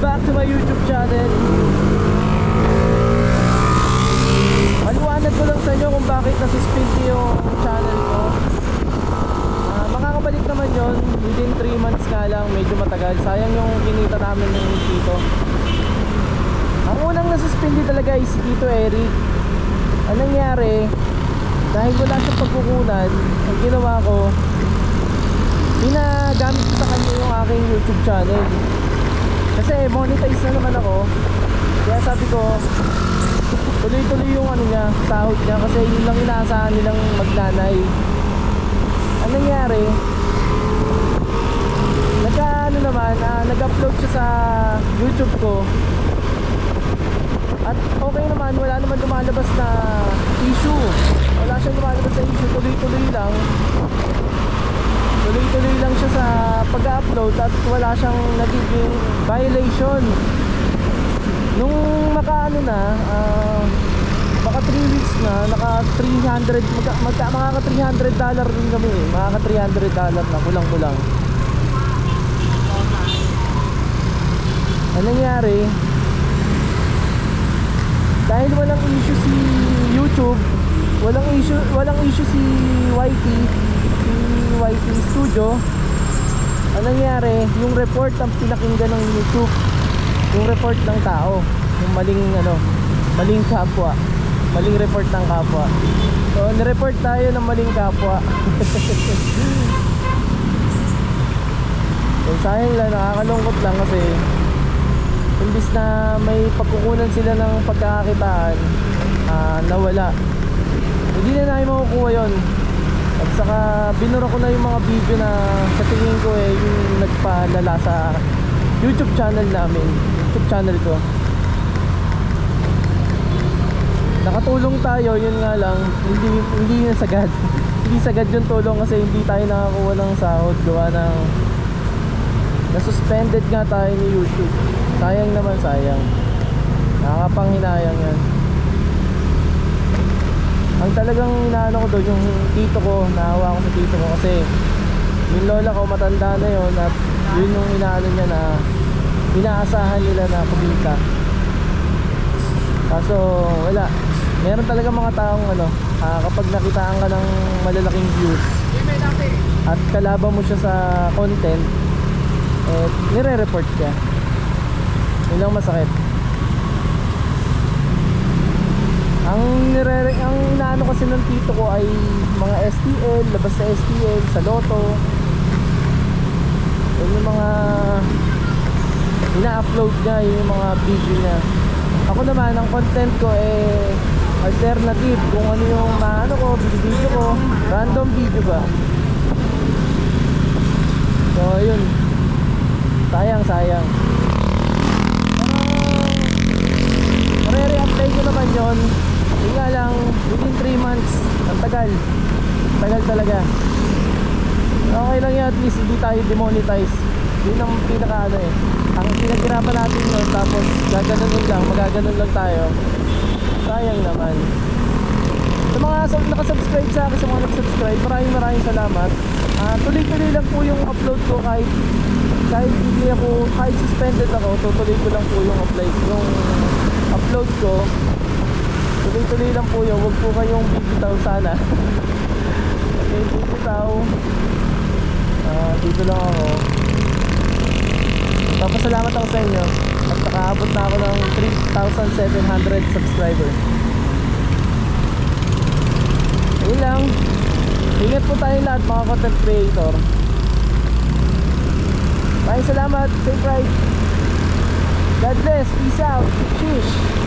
back to my YouTube channel. Maliwanag ko lang sa inyo kung bakit nasuspend yung channel ko. Ah, Makakabalik naman yon within 3 months nga lang, medyo matagal. Sayang yung kinita namin ng Tito. Ang unang nasuspindi talaga is si Tito Eric. Ang nangyari, dahil wala siyang pagkukunan, ang ginawa ko Pinagamit ko sa kanya yung aking YouTube channel kasi monetize na naman ako. Kaya sabi ko tuloy-tuloy yung ano niya sahod niya kasi yun lang inaasahan nilang magnanay. Ang nangyari? Nagka ano naman ah, nag-upload siya sa YouTube ko. At okay naman wala naman lumalabas na issue. Wala siyang lumalabas na issue tuloy-tuloy lang tuloy-tuloy lang siya sa pag-upload at wala siyang nagiging violation. Nung maka ano na ah, baka 3 weeks na naka 300 magka, magka, makaka 300 dollar din kami eh. Makaka 300 dollar na kulang kulang ang nangyari? Dahil walang issue si YouTube walang issue walang issue si YT si YT Studio ang nangyari yung report ang pinakinggan ng YouTube yung report ng tao yung maling ano maling kapwa maling report ng kapwa. So nireport tayo ng maling kapwa. So sayang lang nakakalungkot lang kasi imbis na may pagkukunan sila ng pagkakakitaan ah, nawala. Hindi na namin makukuha yon at saka binura ko na yung mga video na sa tingin ko eh yung nagpalala sa YouTube channel namin. YouTube channel ko. Nakatulong tayo yun nga lang. Hindi, hindi na sagad. Hindi sagad yung tulong kasi hindi tayo nakakuha ng sahod. Gawa ng na-suspended nga tayo ni YouTube. Sayang naman sayang. Nakakapanghinayang yan ang talagang inaano ko doon yung tito ko naawa ko sa tito ko kasi yung lola ko matanda na yon at yun yung inaano niya na inaasahan nila na kumita. Kaso wala. Meron talaga mga taong ano ah, kapag nakitaan ka ng malalaking views at kalaban mo siya sa content eh nire-report ka yun lang masakit ang nire ang inaano kasi ng tito ko ay mga STL, labas sa STL, sa Lotto. Yun yung mga ina-upload niya, yun yung mga video niya. Ako naman, ang content ko eh alternative kung ano yung maano ko, video ko, random video ba. So, yun. Sayang, sayang. Pero, Re-reapply ko naman yon yun nga lang, within 3 months, ang tagal. Tagal talaga. Okay lang yan, at least hindi tayo demonetize. Yun ang pinaka ano eh. Ang pinaghirapan natin yun, tapos gaganon lang, magaganon lang tayo. Sayang naman. Sa mga sub- nakasubscribe sa akin, sa mga nag-subscribe, maraming maraming salamat. Ah, tuloy-tuloy lang po yung upload ko kahit kahit hindi ako, kahit suspended ako, tutuloy ko lang po yung upload, yung upload ko. Tuloy-tuloy lang po yun, huwag po kayong bibitaw sana. okay, bibitaw. Ah, dito lang ako. Papasalamat ako sa inyo at nakaabot na ako ng 3,700 subscribers. Ayun lang. Ingat po tayong lahat mga content creator. Maraming salamat. Safe ride. God bless. Peace out. Sheesh.